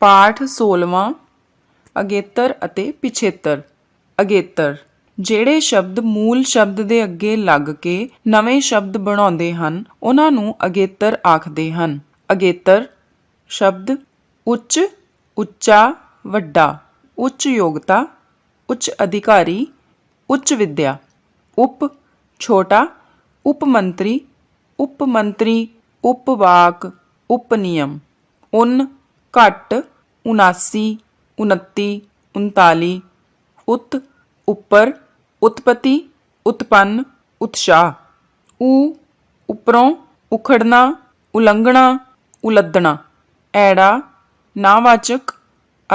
ਪਾਠ 16ਵਾਂ ਅਗੇਤਰ ਅਤੇ ਪਿਛੇਤਰ। ਅਗੇਤਰ, ਜਿਹੜੇ ਸ਼ਬਦ ਮੂਲ ਸ਼ਬਦ ਦੇ ਅੱਗੇ ਲੱਗ ਕੇ ਨਵੇਂ ਸ਼ਬਦ ਬਣਾਉਂਦੇ ਹਨ, ਉਹਨਾਂ ਨੂੰ ਅਗੇਤਰ ਆਖਦੇ ਹਨ। ਅਗੇਤਰ, ਸ਼ਬਦ ਉੱਚ, ਉੱਚਾ, ਵੱਡਾ, ਉੱਚ ਯੋਗਤਾ, ਉੱਚ ਅਧਿਕਾਰੀ, ਉੱਚ ਵਿਦਿਆ। ਉਪ, ਛੋਟਾ, ਉਪ ਮੰਤਰੀ ਉਪ ਮੰਤਰੀ ਉਪਵਾਕ ਉਪ ਨਿਯਮ। ਉਨ ਘੱਟ 79 29 39 ਉਤ, ਉੱਪਰ, ਉਤਪਤੀ, ਉਤਪੰਨ, ਉਤਸ਼ਾਹ। ਊ ਉਪਰੋਂ ਉਖੜਨਾ, ਉਲੰਘਣਾ, ਉਲੱਦਣਾ। ਐੜਾ, ਨਾਵਾਚਕ,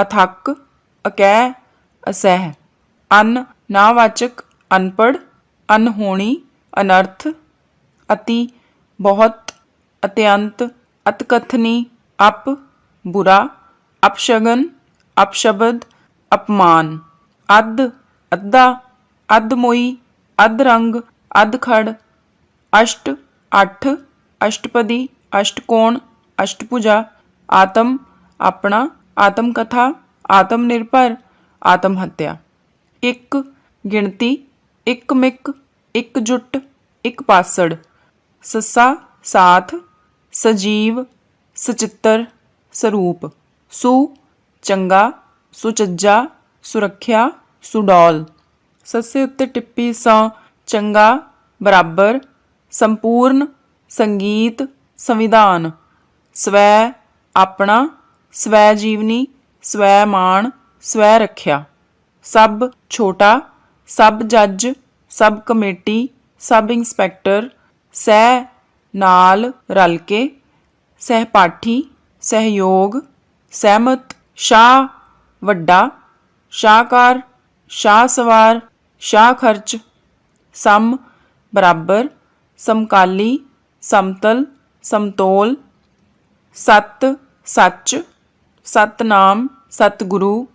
ਅਥੱਕ ਅਕੈ ਅਸਹਿ। ਅਨ, ਨਾਵਾਚਕ ਅਨਪੜ ਅਨਹੋਣੀ, ਅਨਰਥ, ਅਤੀ, ਬਹੁਤ, ਅਤਿਅੰਤ, ਅਤਕਥਨੀ, ਅਪ ਬੁਰਾ ਅਪਸ਼ਗਨ ਅਪਸ਼ਬਦ ਅਪਮਾਨ ਅੱਧ ਅੱਧਾ ਅੱਧਮੋਈ ਅੱਧ ਰੰਗ ਅੱਧ ਖੜ ਅਸ਼ਟ ਅੱਠ ਅਸ਼ਟਪਦੀ ਅਸ਼ਟਕੋਣ ਅਸ਼ਟਭੁਜਾ ਆਤਮ ਆਪਣਾ ਆਤਮ ਕਥਾ ਆਤਮ ਨਿਰਭਰ ਆਤਮ ਹੱਤਿਆ ਇੱਕ ਗਿਣਤੀ ਇੱਕ ਮਿਕ ਇੱਕ ਜੁੱਟ ਇੱਕ ਪਾਸੜ ਸੱਸਾ ਸਾਥ ਸਜੀਵ ਸਚਿੱਤਰ ਸਰੂਪ। ਸੁ, ਚੰਗਾ, ਸੁਚੱਜਾ, ਸੁਰੱਖਿਆ, ਸੁਡੌਲ। ਸੱਸੇ ਉੱਤੇ ਟਿੱਪੀ ਸਾ, ਚੰਗਾ, ਬਰਾਬਰ, ਸੰਪੂਰਨ, ਸੰਗੀਤ, ਸੰਵਿਧਾਨ। ਸਵੈ, ਆਪਣਾ, ਸਵੈ ਜੀਵਨੀ, ਸਵੈ ਮਾਣ, ਸਵੈ ਰੱਖਿਆ। ਸਭ ਛੋਟਾ, ਸਭ ਜੱਜ, ਸਭ ਕਮੇਟੀ ਸਬ ਇੰਸਪੈਕਟਰ, ਸਹਿ, ਨਾਲ, ਰਲ ਕੇ ਸਹਿਪਾਠੀ ਸਹਿਯੋਗ, ਸਹਿਮਤ, ਸ਼ਾਹ, ਵੱਡਾ, ਸ਼ਾਹਕਾਰ ਸ਼ਾਹ ਸਵਾਰ ਸ਼ਾਹ ਖਰਚ ਸਮ, ਬਰਾਬਰ, ਸਮਕਾਲੀ, ਸਮਤਲ, ਸਮਤੋਲ, ਸਤ, ਸੱਚ, ਸਤਨਾਮ, ਸਤਿਗੁਰੂ,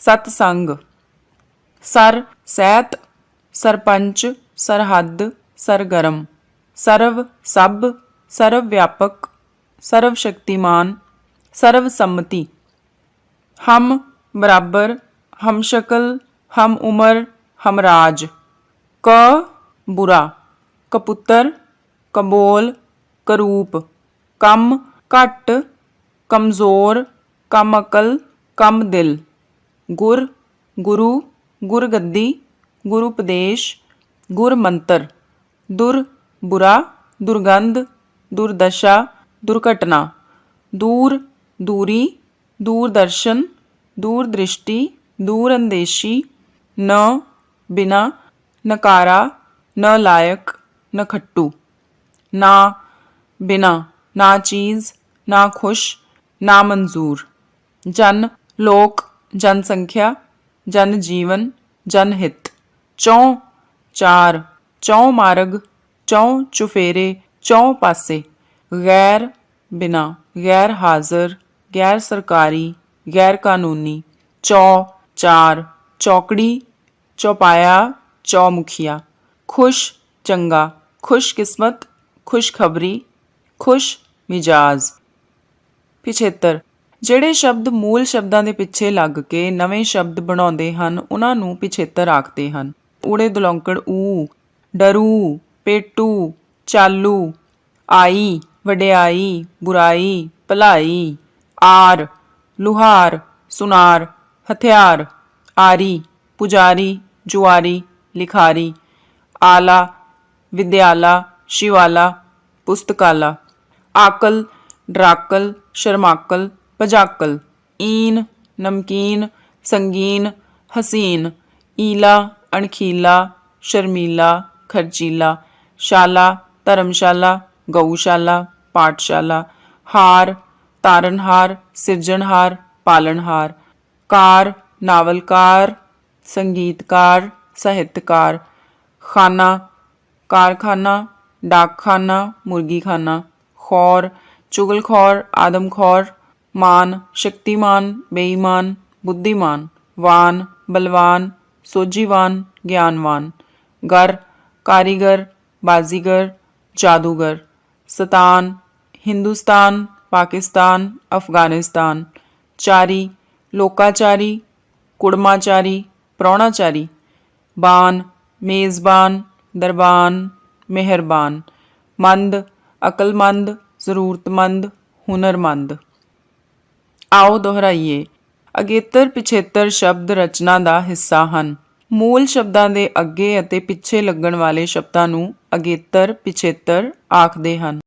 ਸਤਸੰਗ, ਸਰ, ਸਹਿਤ, ਸਰਪੰਚ, ਸਰਹੱਦ, ਸਰਗਰਮ, ਸਰਵ, ਸਭ, ਸਰਵ ਵਿਆਪਕ सर्वशक्तिमान, सर्वसम्मति। हम बराबर, हम शक्ल, हम उम्र, हम राज। क बुरा, कपुत्र कबोल करूप। कम घट कमज़ोर, कम अकल, कम दिल। गुर, गुरु, गुरगद्दी, गुरुपदेश, गुरमंत्र। दुर बुरा, दुर्गंध, दुर्दशा ਬੁਰਾ ਦੁਰਗੰਧ ਦੁਰਦਸ਼ਾ ਦੁਰਘਟਨਾ ਦੂਰ ਦੂਰੀ ਦੂਰਦਰਸ਼ਨ ਦੂਰਦ੍ਰਿਸ਼ਟੀ ਦੂਰਅੰਦੇਸ਼ੀ ਨ ਬਿਨਾ ਨਕਾਰਾ ਨ ਲਾਇਕ ਨ ਖੱਟੂ ਨਾ ਬਿਨਾ ਨਾ ਚੀਜ਼ ਨਾ ਖੁਸ਼ ਨਾ ਮਨਜ਼ੂਰ ਜਨ ਲੋਕ ਜਨਸੰਖਿਆ ਜਨ ਜੀਵਨ ਜਨ ਹਿਤ ਚੌ ਚਾਰ ਚੌ ਗੈਰ ਬਿਨਾ, ਗੈਰ ਹਾਜ਼ਰ, ਗੈਰ ਸਰਕਾਰੀ, ਗੈਰ ਕਾਨੂੰਨੀ, ਚੌ, ਚਾਰ, ਚੌਕੜੀ, ਚੌਪਾਇਆ, ਚੌਮੁਖੀਆ। ਖੁਸ਼, ਚੰਗਾ, ਖੁਸ਼ਕਿਸਮਤ, ਖੁਸ਼ਖਬਰੀ ਖੁਸ਼ ਮਿਜਾਜ਼ ਪਿਛੇਤਰ, ਜਿਹੜੇ ਸ਼ਬਦ ਮੂਲ ਸ਼ਬਦਾਂ ਦੇ ਪਿੱਛੇ ਲੱਗ ਕੇ ਨਵੇਂ ਸ਼ਬਦ ਬਣਾਉਂਦੇ ਹਨ, ਉਹਨਾਂ ਨੂੰ ਪਿਛੇਤਰ ਆਖਦੇ ਹਨ। ਊੜੇ ਦੁਲੌਂਕੜ ਊ ਡਰੂ ਪੇਟੂ, ਚਾਲੂ, ਆਈ। ਵਡਿਆਈ, ਬੁਰਾਈ, ਭਲਾਈ, ਆਰ, ਲੁਹਾਰ, ਸੁਨਾਰ, ਹਥਿਆਰ, ਆਰੀ, ਪੁਜਾਰੀ, ਜੁਆਰੀ, ਲਿਖਾਰੀ, ਆਲਾ, ਵਿਦਿਆਲਾ, ਸ਼ਿਵਾਲਾ, ਪੁਸਤਕਾਲਾ, ਆਕਲ, ਡਰਾਕਲ, ਸ਼ਰਮਾਕਲ, ਭਜਾਕਲ, ਈਨ, ਨਮਕੀਨ, ਸੰਗੀਨ, ਹਸੀਨ, ਈਲਾ, ਅਣਖੀਲਾ, ਸ਼ਰਮੀਲਾ, ਖਰਚੀਲਾ, ਸ਼ਾਲਾ, ਧਰਮਸ਼ਾਲਾ गऊशाला पाठशाला, हार, तारणहार, सृजनहार, पालनहार, कार, नावलकार, संगीतकार, साहित्यकार, खाना, कारखाना, डाकखाना, मुर्गीखाना, खौर, चुगलखौर, आदमखौर, मान, शक्तिमान, बेईमान, बुद्धिमान, वान, बलवान, सोजीवान, ज्ञानवान, गर, कारीगर, बाजीगर, जादूगर। ਸਤਾਨ, ਹਿੰਦੁਸਤਾਨ, ਪਾਕਿਸਤਾਨ, ਅਫਗਾਨਿਸਤਾਨ। ਚਾਰੀ, ਲੋਕਾਚਾਰੀ, ਕੁੜਮਾਚਾਰੀ, ਪ੍ਰਾਹੁਣਾਚਾਰੀ। ਬਾਨ, ਮੇਜ਼ਬਾਨ, ਦਰਬਾਨ, ਮਿਹਰਬਾਨ। ਮੰਦ, ਅਕਲਮੰਦ, ਜ਼ਰੂਰਤਮੰਦ, ਹੁਨਰਮੰਦ। ਆਓ ਦੁਹਰਾਈਏ ਅਗੇਤਰ ਪਿਛੇਤਰ ਸ਼ਬਦ ਰਚਨਾ ਦਾ ਹਿੱਸਾ ਹਨ। ਮੂਲ ਸ਼ਬਦਾਂ ਦੇ ਅੱਗੇ ਅਤੇ ਪਿੱਛੇ ਲੱਗਣ ਵਾਲੇ ਸ਼ਬਦਾਂ ਨੂੰ ਅਗੇਤਰ ਪਿਛੇਤਰ ਆਖਦੇ ਹਨ।